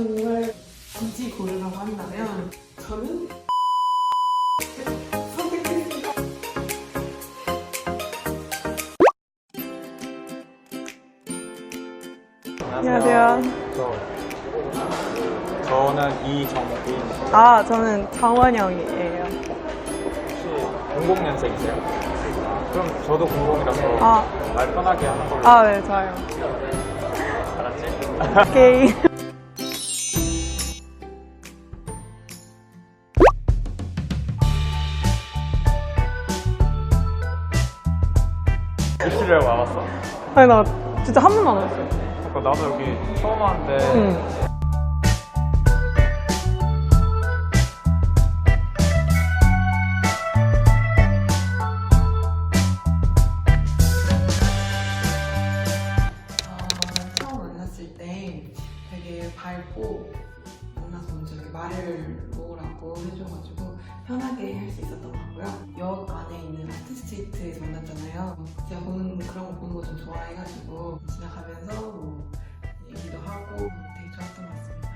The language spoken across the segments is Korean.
정말 굳이 고르라고 한다면 저는 선택했습니다. 안녕하세요. 저, 저는 이정빈 아, 저는 장원영이에요. 혹시 00년생이세요? 그럼 저도 00이라서 아, 말 편하게 하는 걸로 아, 네, 좋아요. 알았지? 오케이. 아니, 나 진짜 한 번도 안 왔어요. 그러니까 나도 여기 처음 왔는데 응. 처음 만났을 때 되게 밝고 만나서 먼저 이렇게 말을 놓으라고 해줘가지고 편하게 할 수 있었던 것 같고요. 역 안에 있는 아트스트리트에서 만났잖아요. 제가 보는 그런 거 보는 거 좀 좋아해가지고 지나가면서 뭐 얘기도 하고 되게 좋았던 것 같습니다.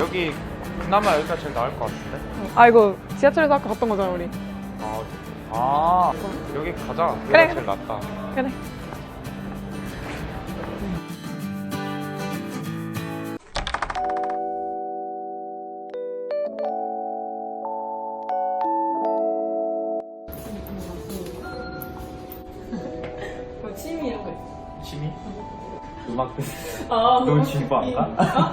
여기 그나마 여기가 제일 나을 것 같은데? 아 이거 지하철에서 아까 갔던 거잖아 우리. 아, 아 여기 가자 여기가 그래. 제일 낫다 그래. 음악 듣 아, 넌 진부 안 가?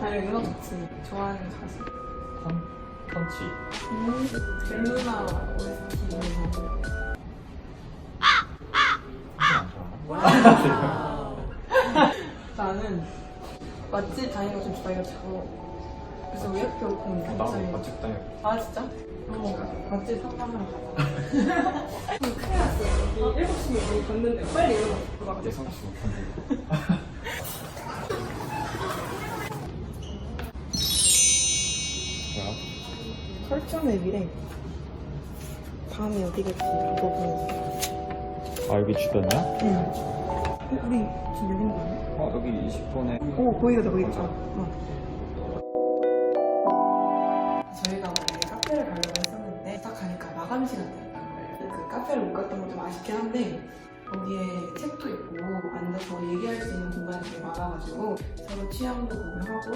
아니 음악 좋지. 좋아하는 가수. 펀, 펀치 음, 벨루나 OST 이런 거. 나는 맛집 다니는 거좀 좋아해가지고 그래서 왜 이렇게 오픈 나도 갑자기 맛집 다녀 아 진짜? 어 맛집 상담하러 가자 큰일 났어 여기 7시에 여기 걷는데 빨리 일어나 예상치 못한데 뭐야? 설정의 미래 밤에 어디 갈지 보고 아 여기 주변이야? 응 어, 우리 지금 여기 있는 거 아니야? 어 여기 20분에 오 거기가다 거기가다 어. 저희가 원래 카페를 가려고 했었는데 딱 가니까 마감 시간대였단 말이에요. 그 카페를 못 갔던 건좀 아쉽긴 한데 거기에 책도 있고 앉아서 얘기할 수 있는 공간이 되게 많아가지고 서로 취향도 공유하고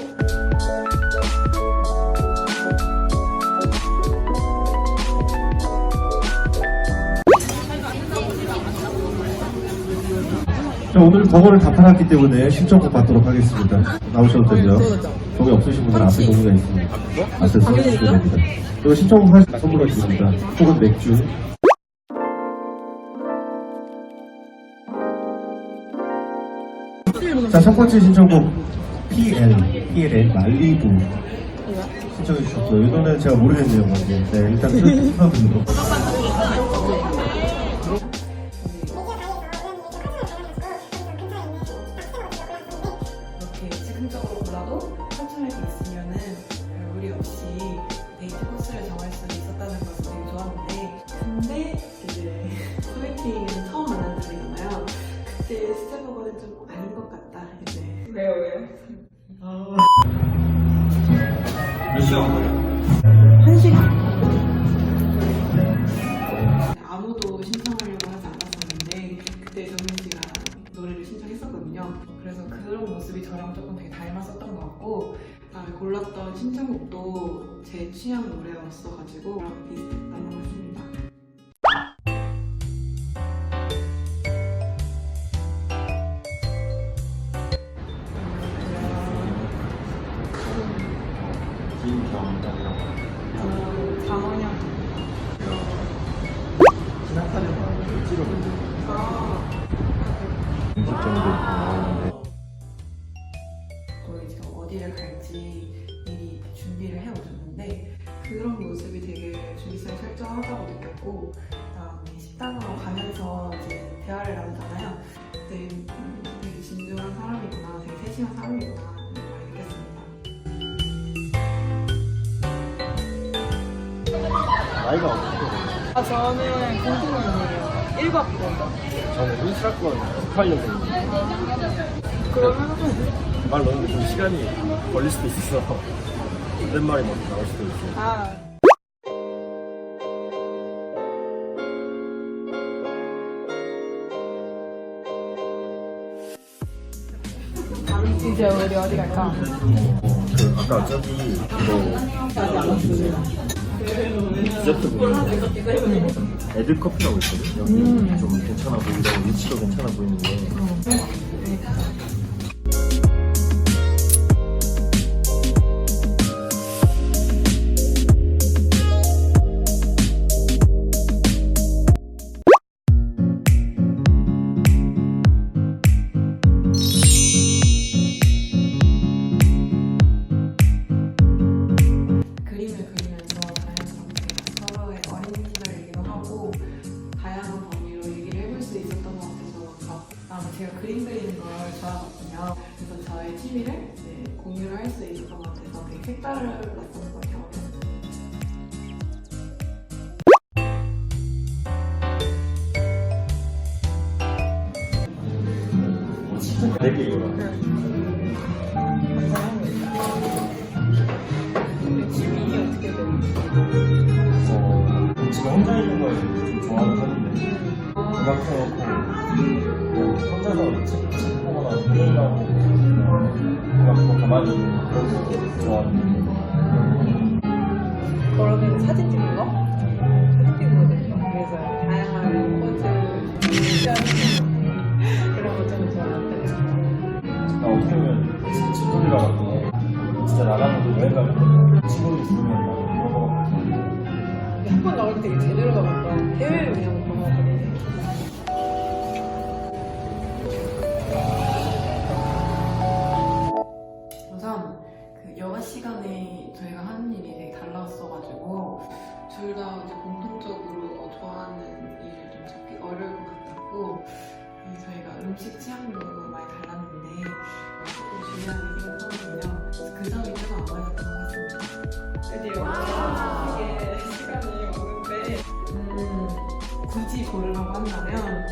오늘 번호를 다 팔았기 때문에 신청곡 받도록 하겠습니다. 나오셔도 되죠? 종이 없으신 분들은 앞에 종이가 있습니다. 앞에 써주시면 됩니다. 그리고 신청곡 때 선물로 드립니다. 혹은 맥주. 자, 첫 번째 신청곡 PL, PL의 말리부 신청해 주셨고요. 이 노래는 제가 모르겠네요. 뭔지. 네, 일단 틀어드리도록 시간? 한 시간 아무도 신청하려고 하지 않았었는데 그때 정민 씨가 노래를 신청했었거든요. 그래서 그런 모습이 저랑 조금 되게 닮았었던 것 같고 그다음에 골랐던 신청곡도 제 취향 노래였어가지고 비슷했던 것 같습니다. 김경덕이라고 어, 장원영. 지나타는 찍어보세요. 아, 20 정도 나오는데. 또 이제 어디를 갈지 미리 준비를 해오셨는데 그런 모습이 되게 준비성이 철저하다고 느꼈고 그다음에 식당으로 가면서 이제 대화를 나누잖아요. 그때 음, 되게 진중한 사람이구나, 되게 세심한 사람이구나 나이가 어떻게 돼요? 아 저는 공통연이에요. 1박 2일. 저는 울트라권 급하려고 그러면 말 넣는데 좀 시간이 걸릴 수도 있어서 오랜만에 먼저 나올 수도 있어요 이제 우리 어디 갈까? 그 아까 저기 이거 디저트 보이는데 애들 커피라고 있거든 여기 좀 괜찮아 보이고 위치도 괜찮아 보이는데 취미를 네, 공유를 할수 같아서 되게 색달랐던 것 같아요. 돼요? 어, 지금 혼자 있는 걸좀 좋아하는 편인데 음악 틀어놓고 그러면 사진 찍는 거? 사진 찍는 거 되죠. 그래서 다양한 포즈, 그런 거 좀 좋아하는데. 나 어떻게 보면 친- 친구들이랑 같은 진짜 나가면 여행 가면 친구들이 부르면 나 그런 거 같아 한번 나올 때 되게 제대로 가봤다. 해외를 그냥 가봐버리네. 둘 다 이제 공통적으로 어, 좋아하는 일을 좀 찾기 어려울 것 같았고 이 저희가 음식 취향도 많이 달랐는데 어, 조금 중요하게 생각하거든요. 그래서 그 점이 조금 안 맞았던 것 같습니다. 드디어 이게 시간이 오는데 음, 굳이 고르라고 한다면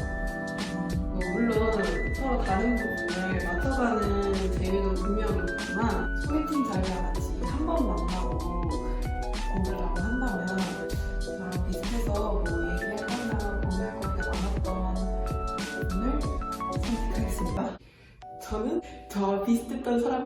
어, 물론 서로 다른 부분을 맞춰가는 재미도 분명히 있지만 소개팅 자리와 같이 한 번 만나고 고르라고 한다면 비슷해서 뭐 얘기할 거나 공유할 거리가 많았던 부분을 선택하겠습니다. 저는 저 비슷했던 선